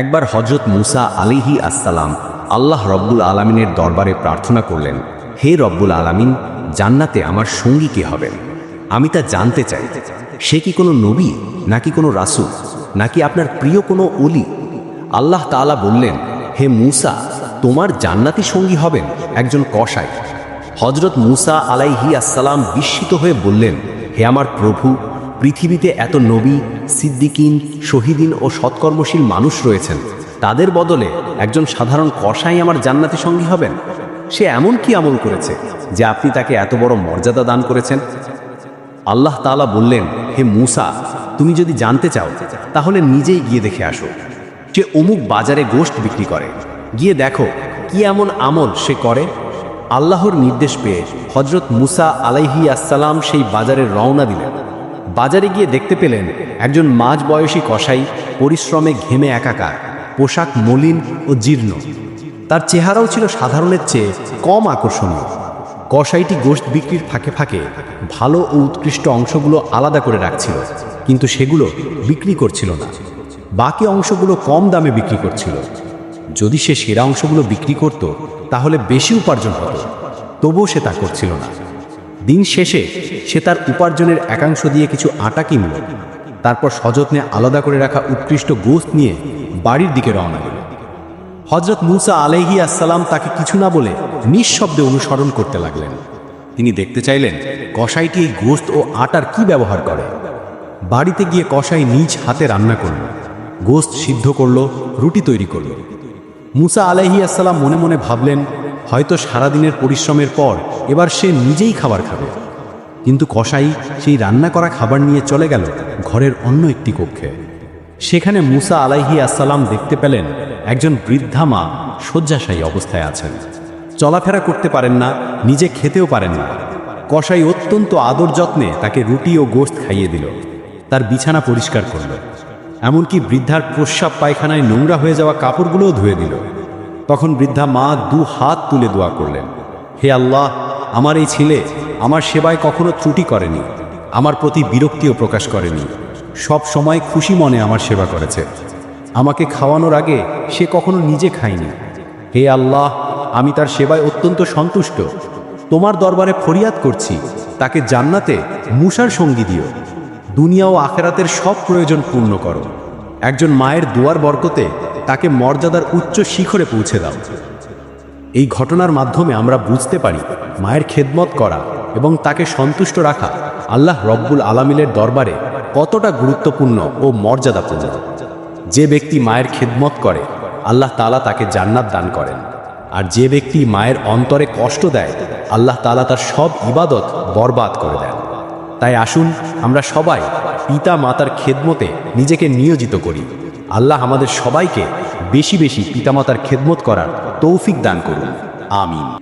একবার হজরত মুসা আলিহি আসসালাম আল্লাহ রব্বুল আলমিনের দরবারে প্রার্থনা করলেন, হে রব্বুল আলামিন, জান্নাতে আমার সঙ্গী কে হবেন? আমি তা জানতে চাই। সে কি কোনো নবী, নাকি কোনো রাসূল, নাকি আপনার প্রিয় কোনো অলি আল্লাহ তাআলা বললেন, হে মুসা, তোমার জান্নাতি সঙ্গী হবেন একজন কসাই। হজরত মুসা আলাইহি আসসালাম বিস্মিত হয়ে বললেন, হে আমার প্রভু, পৃথিবীতে এত নবী সিদ্দিকিন, শহীদিন ও সৎকর্মশীল মানুষ রয়েছেন। তাদের বদলে একজন সাধারণ কসাই আমার জান্নাতি সঙ্গী হবেন। সে এমন কি আমল করেছে যে আপনি তাকে এত বড় মর্যাদা দান করেছেন? আল্লাহ তাআলা বললেন, হে মুসা, তুমি যদি জানতে চাও, তাহলে নিজেই গিয়ে দেখে আসো। সে অমুক বাজারে গোশত বিক্রি করে। গিয়ে দেখো কি এমন আমল সে করে। আল্লাহর নির্দেশ পেয়ে হজরত মুসা আলাইহি আসসালাম সেই বাজারে রওনা দিলেন। বাজারে গিয়ে দেখতে পেলেন একজন মাঝ বয়সী কসাই পরিশ্রমে ঘেমে একাকার, পোশাক মলিন ও জীর্ণ। তার চেহারাও ছিল সাধারণের চেয়ে কম আকর্ষণীয়। কসাইটি গোশত বিক্রির ফাঁকে ফাঁকে ভালো ও উৎকৃষ্ট অংশগুলো আলাদা করে রাখছিল, কিন্তু সেগুলো বিক্রি করছিল না। বাকি অংশগুলো কম দামে বিক্রি করছিল। যদি সে সেরা অংশগুলো বিক্রি করত, তাহলে বেশি উপার্জন হতো, তবুও সে তা করছিল না। দিন শেষে সে তার উপার্জনের একাংশ দিয়ে কিছু আটা কিনল। তারপর সযত্নে আলাদা করে রাখা উৎকৃষ্ট গোস্ত নিয়ে বাড়ির দিকে রওনা দিল। হজরত মুসা আলাইহি আসসালাম তাকে কিছু না বলে নিঃশব্দে অনুসরণ করতে লাগলেন। তিনি দেখতে চাইলেন, কসাইটি এই গোস্ত ও আটার কি ব্যবহার করে? বাড়িতে গিয়ে কসাই নিজ হাতে রান্না করল গোস্ত সিদ্ধ করল, রুটি তৈরি করল। মুসা আলাইহি আসসালাম মনে মনে ভাবলেন হয়তো সারাদিনের পরিশ্রমের পর এবার সে নিজেই খাবার খাবে। কিন্তু কসাই সেই রান্না করা খাবার নিয়ে চলে গেল ঘরের অন্য একটি কক্ষে। সেখানে মুসা আলাইহি আসসালাম দেখতে পেলেন একজন বৃদ্ধা মা শয্যাশায়ী অবস্থায় আছেন। চলাফেরা করতে পারেন না, নিজে খেতেও পারেন না। কসাই অত্যন্ত আদর যত্নে তাকে রুটি ও গোস্ত খাইয়ে দিল। তার বিছানা পরিষ্কার করল। এমনকি বৃদ্ধার প্রস্রাব পায়খানায় নোংরা হয়ে যাওয়া কাপড়গুলোও ধুয়ে দিল। তখন বৃদ্ধা মা দু হাত তুলে দোয়া করলেন, হে আল্লাহ, আমার এই ছেলে আমার সেবায় কখনো ত্রুটি করেনি, আমার প্রতি বিরক্তিও প্রকাশ করেনি, সব সময় খুশি মনে আমার সেবা করেছে, আমাকে খাওয়ানোর আগে সে কখনো নিজে খায়নি, হে আল্লাহ, আমি তার সেবায় অত্যন্ত সন্তুষ্ট, তোমার দরবারে ফরিয়াদ করছি, তাকে জান্নাতে মুসার সঙ্গী দিও, দুনিয়া ও আখেরাতের সব প্রয়োজন পূর্ণ করো। একজন মায়ের দুয়ার বরকতে তাকে মর্যাদার উচ্চ শিখরে পৌঁছে দাও। এই ঘটনার মাধ্যমে আমরা বুঝতে পারি মায়ের খেদমত করা এবং তাকে সন্তুষ্ট রাখা আল্লাহ রব্বুল আলামিলের দরবারে কতটা গুরুত্বপূর্ণ ও মর্যাদাপূর্ণ। যে ব্যক্তি মায়ের খেদমত করে, আল্লাহ তালা তাকে জান্নাত দান করেন। আর যে ব্যক্তি মায়ের অন্তরে কষ্ট দেয়, আল্লাহ তালা তার সব ইবাদত বরবাদ করে দেন। তাই আসুন, আমরা সবাই পিতা মাতার খেদমতে নিজেকে নিয়োজিত করি। আল্লাহ আমাদের সবাইকে বেশি বেশি পিতামাতার খেদমত করার তৌফিক দান করুন। আমিন।